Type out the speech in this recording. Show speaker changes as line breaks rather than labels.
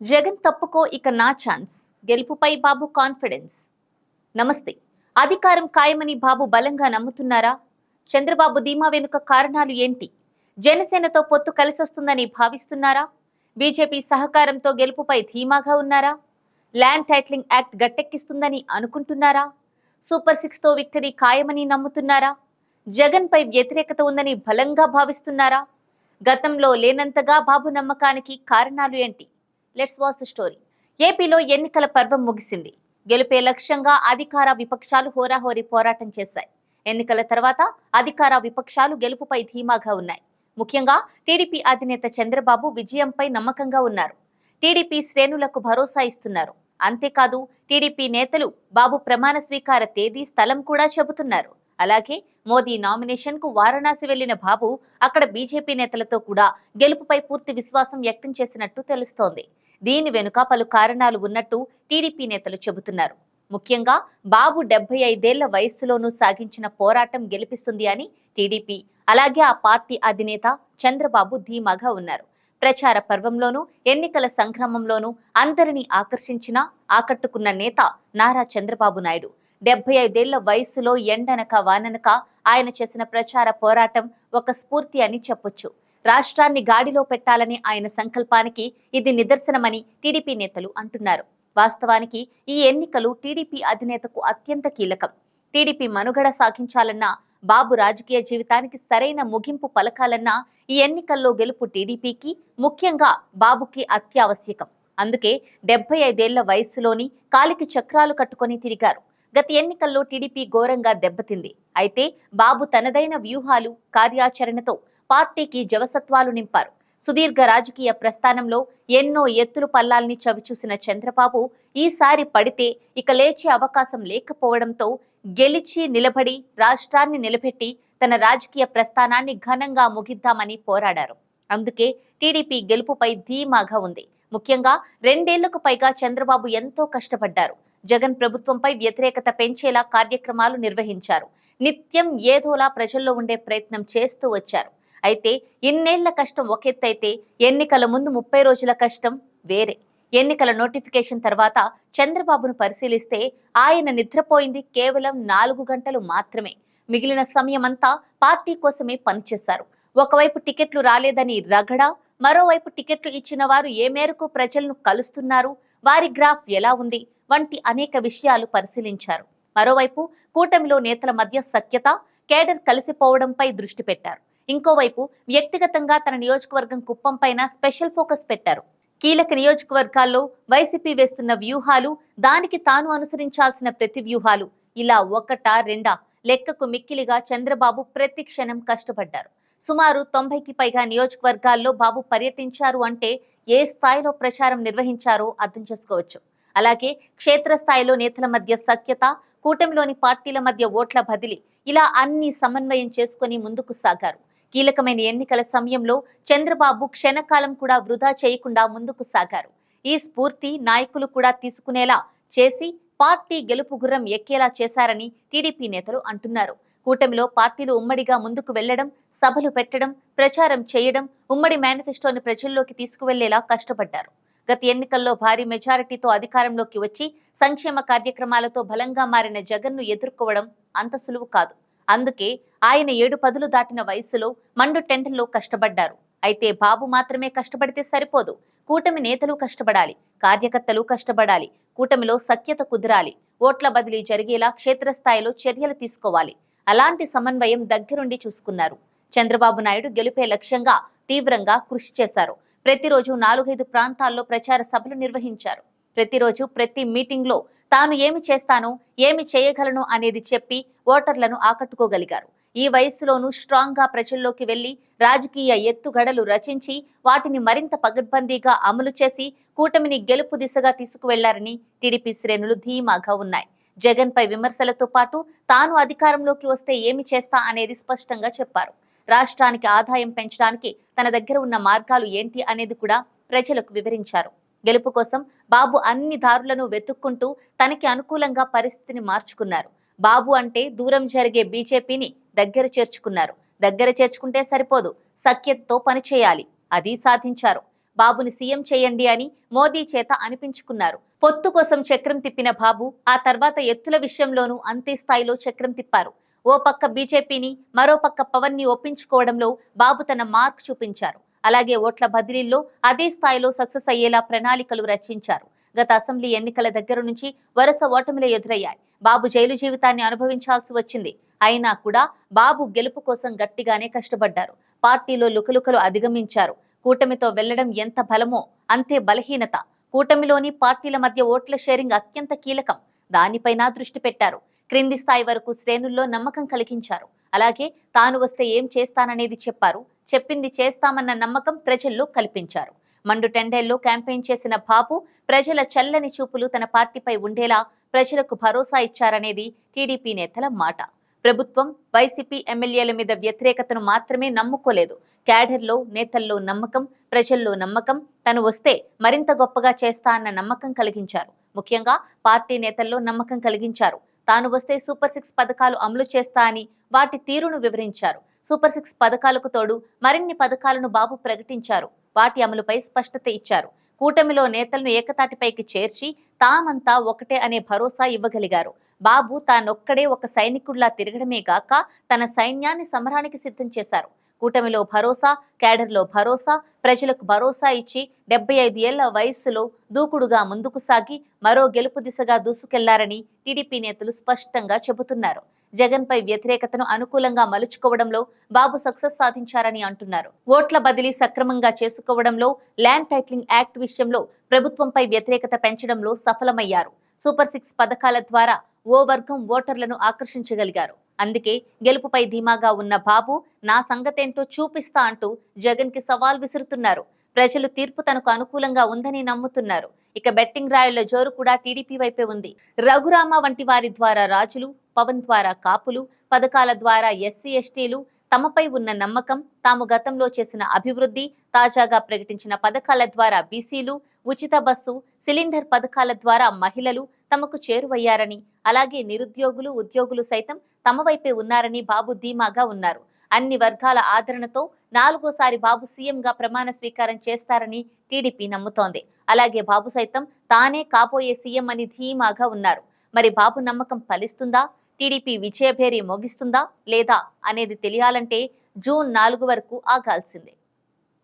జగన్ తప్పుకో ఇక నా ఛాన్స్. గెలుపుపై బాబు కాన్ఫిడెన్స్. నమస్తే. అధికారం ఖాయమని బాబు బలంగా నమ్ముతున్నారా? చంద్రబాబు ధీమా వెనుక కారణాలు ఏంటి? జనసేనతో పొత్తు కలిసొస్తుందని భావిస్తున్నారా? బీజేపీ సహకారంతో గెలుపుపై ధీమాగా ఉన్నారా? ల్యాండ్ టైటిలింగ్ యాక్ట్ గట్టెక్కిస్తుందని అనుకుంటున్నారా? సూపర్ సిక్స్తో విక్టరీ ఖాయమని నమ్ముతున్నారా? జగన్పై వ్యతిరేకత ఉందని బలంగా భావిస్తున్నారా? గతంలో లేనంతగా బాబు నమ్మకానికి కారణాలు ఏంటి? Let's watch the story. ఏపీలో ఎన్నికల పర్వం ముగిసింది. గెలిపే లక్ష్యంగా అధికార విపక్షాలు హోరాహోరీ పోరాటం చేశాయి. ఎన్నికల తర్వాత అధికార విపక్షాలు గెలుపుపై ధీమాగా ఉన్నాయి. ముఖ్యంగా టీడీపీ అధినేత చంద్రబాబు విజయంపై నమ్మకంగా ఉన్నారు. టీడీపీ శ్రేణులకు భరోసా ఇస్తున్నారు. అంతేకాదు టీడీపీ నేతలు బాబు ప్రమాణ స్వీకార తేదీ స్థలం కూడా చెబుతున్నారు. అలాగే మోదీ నామినేషన్కు వారణాసి వెళ్ళిన బాబు అక్కడ బీజేపీ నేతలతో కూడా గెలుపుపై పూర్తి విశ్వాసం వ్యక్తం చేసినట్టు తెలుస్తోంది. దీని వెనుక పలు కారణాలు ఉన్నట్టు టీడీపీ నేతలు చెబుతున్నారు. ముఖ్యంగా బాబు డెబ్బై ఐదేళ్ళ వయస్సులోనూ సాగించిన పోరాటం గెలిపిస్తుంది అని టీడీపీ అలాగే ఆ పార్టీ అధినేత చంద్రబాబు ధీమాగా ఉన్నారు. ప్రచార పర్వంలోనూ ఎన్నికల సంక్రమంలోనూ అందరినీ ఆకర్షించిన ఆకట్టుకున్న నేత నారా చంద్రబాబు నాయుడు. డెబ్బై ఐదేళ్ళ వయస్సులో ఎండనక వాననక ఆయన చేసిన ప్రచార పోరాటం ఒక స్ఫూర్తి అని చెప్పొచ్చు. రాష్ట్రాన్ని గాడిలో పెట్టాలని ఆయన సంకల్పానికి ఇది నిదర్శనమని టీడీపీ నేతలు అంటున్నారు. వాస్తవానికి ఈ ఎన్నికలు టీడీపీ అధినేతకు అత్యంత కీలకం. టీడీపీ మనుగడ సాగించాలన్నా బాబు రాజకీయ జీవితానికి సరైన ముగింపు పలకాలన్నా ఈ ఎన్నికల్లో గెలుపు టీడీపీకి ముఖ్యంగా బాబుకి అత్యావశ్యకం. అందుకే డెబ్బై ఐదేళ్ళ వయస్సులోని కాలికి చక్రాలు కట్టుకొని తిరిగారు. గత ఎన్నికల్లో టీడీపీ ఘోరంగా దెబ్బతింది. అయితే బాబు తనదైన వ్యూహాలు కార్యాచరణతో పార్టీకి జవసత్వాలు నింపారు. సుదీర్ఘ రాజకీయ ప్రస్థానంలో ఎన్నో ఎత్తులు పల్లాల్ని చవిచూసిన చంద్రబాబు ఈసారి పడితే ఇక లేచే అవకాశం లేకపోవడంతో గెలిచి నిలబడి రాష్ట్రాన్ని నిలబెట్టి తన రాజకీయ ప్రస్థానాన్ని ఘనంగా ముగిద్దామని పోరాడారు. అందుకే టీడీపీ గెలుపుపై ధీమాగా ఉంది. ముఖ్యంగా రెండేళ్ళకు పైగా చంద్రబాబు ఎంతో కష్టపడ్డారు. జగన్ ప్రభుత్వంపై వ్యతిరేకత పెంచేలా కార్యక్రమాలు నిర్వహించారు. నిత్యం ఏదోలా ప్రజల్లో ఉండే ప్రయత్నం చేస్తూ వచ్చారు. అయితే ఇన్నేళ్ళ కష్టం ఒక ఎత్తైతే ఎన్నికల ముందు ముప్పై రోజుల కష్టం వేరే. ఎన్నికల నోటిఫికేషన్ తర్వాత చంద్రబాబును పరిశీలిస్తే ఆయన నిద్రపోయింది కేవలం నాలుగు గంటలు మాత్రమే. మిగిలిన సమయమంతా పార్టీ కోసమే పనిచేశారు. ఒకవైపు టికెట్లు రాలేదని రగడ మరోవైపు టికెట్లు ఇచ్చిన వారు ఏ మేరకు ప్రజలను కలుస్తున్నారు వారి గ్రాఫ్ ఎలా ఉంది వంటి అనేక విషయాలు పరిశీలించారు. మరోవైపు కూటమిలో నేతల మధ్య సఖ్యత కేడర్ కలిసిపోవడంపై దృష్టి పెట్టారు. ఇంకోవైపు వ్యక్తిగతంగా తన నియోజకవర్గం కుప్పం పైన స్పెషల్ ఫోకస్ పెట్టారు. కీలక నియోజకవర్గాల్లో వైసీపీ వేస్తున్న వ్యూహాలు దానికి తాను అనుసరించాల్సిన ప్రతి వ్యూహాలు ఇలా ఒకటా రెండా లెక్కకు మిక్కిలిగా చంద్రబాబు ప్రతి క్షణం కష్టపడ్డారు. సుమారు తొంభైకి పైగా నియోజకవర్గాల్లో బాబు పర్యటించారు అంటే ఏ స్థాయిలో ప్రచారం నిర్వహించారో అర్థం చేసుకోవచ్చు. అలాగే క్షేత్రస్థాయిలో నేతల మధ్య సఖ్యత కూటమిలోని పార్టీల మధ్య ఓట్ల బదిలీ ఇలా అన్ని సమన్వయం చేసుకుని ముందుకు సాగారు. కీలకమైన ఎన్నికల సమయంలో చంద్రబాబు క్షణకాలం కూడా వృధా చేయకుండా ముందుకు సాగారు. ఈ స్ఫూర్తి నాయకులు కూడా తీసుకునేలా చేసి పార్టీ గెలుపు గుర్రం ఎక్కేలా చేశారని టీడీపీ నేతలు అంటున్నారు. కూటమిలో పార్టీలు ఉమ్మడిగా ముందుకు వెళ్ళడం సభలు పెట్టడం ప్రచారం చేయడం ఉమ్మడి మేనిఫెస్టోని ప్రజల్లోకి తీసుకువెళ్ళేలా కష్టపడ్డారు. గత ఎన్నికల్లో భారీ మెజారిటీతో అధికారంలోకి వచ్చి సంక్షేమ కార్యక్రమాలతో బలంగా మారిన జగన్ను ఎదుర్కోవడం అంత సులువు కాదు. అందుకే ఆయన ఏడు పదులు దాటిన వయస్సులో మండు టెంటల్లో కష్టపడ్డారు. అయితే బాబు మాత్రమే కష్టపడితే సరిపోదు. కూటమి నేతలు కష్టపడాలి కార్యకర్తలు కష్టపడాలి కూటమిలో సఖ్యత కుదరాలి ఓట్ల బదిలీ జరిగేలా క్షేత్రస్థాయిలో చర్యలు తీసుకోవాలి. అలాంటి సమన్వయం దగ్గరుండి చూసుకున్నారు. చంద్రబాబు నాయుడు గెలిపే లక్ష్యంగా తీవ్రంగా కృషి చేశారు. ప్రతిరోజు నాలుగైదు ప్రాంతాల్లో ప్రచార సభలు నిర్వహించారు. ప్రతిరోజు ప్రతి మీటింగ్లో తాను ఏమి చేస్తానో ఏమి చేయగలను అనేది చెప్పి ఓటర్లను ఆకట్టుకోగలిగారు. ఈ వయస్సులోనూ స్ట్రాంగ్గా ప్రజల్లోకి వెళ్ళి రాజకీయ ఎత్తుగడలు రచించి వాటిని మరింత పగడ్బందీగా అమలు చేసి కూటమిని గెలుపు దిశగా తీసుకువెళ్ళారని టీడీపీ శ్రేణులు ధీమాగా ఉన్నాయి. జగన్ పై విమర్శలతో పాటు తాను అధికారంలోకి వస్తే ఏమి చేస్తా అనేది స్పష్టంగా చెప్పారు. రాష్ట్రానికి ఆదాయం పెంచడానికి తన దగ్గర ఉన్న మార్గాలు ఏంటి అనేది కూడా ప్రజలకు వివరించారు. గెలుపు కోసం బాబు అన్ని దారులను వెతుక్కుంటూ తనకి అనుకూలంగా పరిస్థితిని మార్చుకున్నారు. బాబు అంటే దూరం జరిగే బీజేపీని దగ్గర చేర్చుకున్నారు. దగ్గర చేర్చుకుంటే సరిపోదు. సఖ్యతతో పనిచేయాలి అది సాధించారు. బాబుని సీఎం చేయండి అని మోదీ చేత అనిపించుకున్నారు. పొత్తు కోసం చక్రం తిప్పిన బాబు ఆ తర్వాత ఎత్తుల విషయంలోనూ అంతే స్థాయిలో చక్రం తిప్పారు. ఓ పక్క బీజేపీని మరో పక్క పవన్ని ఒప్పించుకోవడంలో బాబు తన మార్క్ చూపించారు. అలాగే ఓట్ల బదిలీల్లో అదే స్థాయిలో సక్సెస్ అయ్యేలా ప్రణాళికలు రచించారు. గత అసెంబ్లీ ఎన్నికల దగ్గర నుంచి వరుస ఓటమిలు ఎదురయ్యాయి. బాబు జైలు జీవితాన్ని అనుభవించాల్సి వచ్చింది. అయినా కూడా బాబు గెలుపు కోసం గట్టిగానే కష్టపడ్డారు. పార్టీలో లుకలుకలు అధిగమించారు. కూటమితో వెళ్ళడం ఎంత బలమో అంతే బలహీనత. కూటమిలోని పార్టీల మధ్య ఓట్ల షేరింగ్ అత్యంత కీలకం. దానిపైన దృష్టి పెట్టారు. క్రింది స్థాయి వరకు శ్రేణుల్లో నమ్మకం కలిగించారు. అలాగే తాను వస్తే ఏం చేస్తాననేది చెప్పారు. చెప్పింది చేస్తామన్న నమ్మకం ప్రజల్లో కల్పించారు. మండు టెండేల్లో క్యాంపెయిన్ చేసిన బాబు ప్రజల చల్లని చూపులు తన పార్టీపై ఉండేలా ప్రజలకు భరోసా ఇచ్చారనేది టీడీపీ నేతల మాట. ప్రభుత్వం వైసీపీ ఎమ్మెల్యేల మీద వ్యతిరేకతను మాత్రమే నమ్ముకోలేదు. క్యాడర్లో నేతల్లో నమ్మకం ప్రజల్లో నమ్మకం తను వస్తే మరింత గొప్పగా చేస్తా అన్న నమ్మకం కలిగించారు. ముఖ్యంగా పార్టీ నేతల్లో నమ్మకం కలిగించారు. తాను వస్తే సూపర్ సిక్స్ పథకాలు అమలు చేస్తా అని వాటి తీరును వివరించారు. సూపర్ సిక్స్ పథకాలకు తోడు మరిన్ని పథకాలను బాబు ప్రకటించారు. వాటి అమలుపై స్పష్టత ఇచ్చారు. కూటమిలో నేతలను ఏకతాటిపైకి చేర్చి తామంతా ఒకటే అనే భరోసా ఇవ్వగలిగారు. బాబు తానొక్కడే ఒక సైనికుడిలా తిరగడమే గాక తన సైన్యాన్ని సమరానికి సిద్ధం చేశారు. కూటమిలో భరోసా క్యాడర్లో భరోసా ప్రజలకు భరోసా ఇచ్చి డెబ్బై ఐదు ఏళ్ళ వయస్సులో దూకుడుగా ముందుకు సాగి మరో గెలుపు దిశగా దూసుకెళ్ళారని టీడీపీ నేతలు స్పష్టంగా చెబుతున్నారు. జగన్ పై వ్యతిరేకతను అనుకూలంగా మలుచుకోవడంలో బాబు సక్సెస్ సాధించారని అంటున్నారు. ఓట్ల బదిలీ సక్రమంగా చేసుకోవడంలో ల్యాండ్ టైట్లింగ్ యాక్ట్ విషయంలో ప్రభుత్వంపై వ్యతిరేకత పెంచడంలో సఫలమయ్యారు. సూపర్ సిక్స్ పథకాల ద్వారా ఓ వర్గం ఓటర్లను ఆకర్షించగలిగారు. అందుకే గెలుపుపై ధీమాగా ఉన్న బాబు నా సంగతేంటో చూపిస్తా అంటూ జగన్కి సవాల్ విసురుతున్నారు. ప్రజలు తీర్పు తనకు అనుకూలంగా ఉందని నమ్ముతున్నారు. ఇక బెట్టింగ్ రాయుల జోరు కూడా టీడీపీ వైపే ఉంది. రఘురామ వంటి వారి ద్వారా రాజులు పవన్ ద్వారా కాపులు పథకాల ద్వారా ఎస్సీ ఎస్టీలు తమపై ఉన్న నమ్మకం తాము గతంలో చేసిన అభివృద్ధి తాజాగా ప్రకటించిన పథకాల ద్వారా బీసీలు ఉచిత బస్సు సిలిండర్ పథకాల ద్వారా మహిళలు తమకు చేరువయ్యారని అలాగే నిరుద్యోగులు ఉద్యోగులు సైతం తమ వైపే ఉన్నారని బాబు ధీమాగా ఉన్నారు. అన్ని వర్గాల ఆదరణతో నాలుగోసారి బాబు సీఎంగా ప్రమాణ స్వీకారం చేస్తారని టీడీపీ నమ్ముతోంది. అలాగే బాబు సైతం తానే కాబోయే సీఎం అని ధీమాగా ఉన్నారు. మరి బాబు నమ్మకం ఫలిస్తుందా? టీడీపీ విజయభేరి మోగిస్తుందా? లేదా? అనేది తెలియాలంటే జూన్ నాలుగు వరకు ఆగాల్సిందే.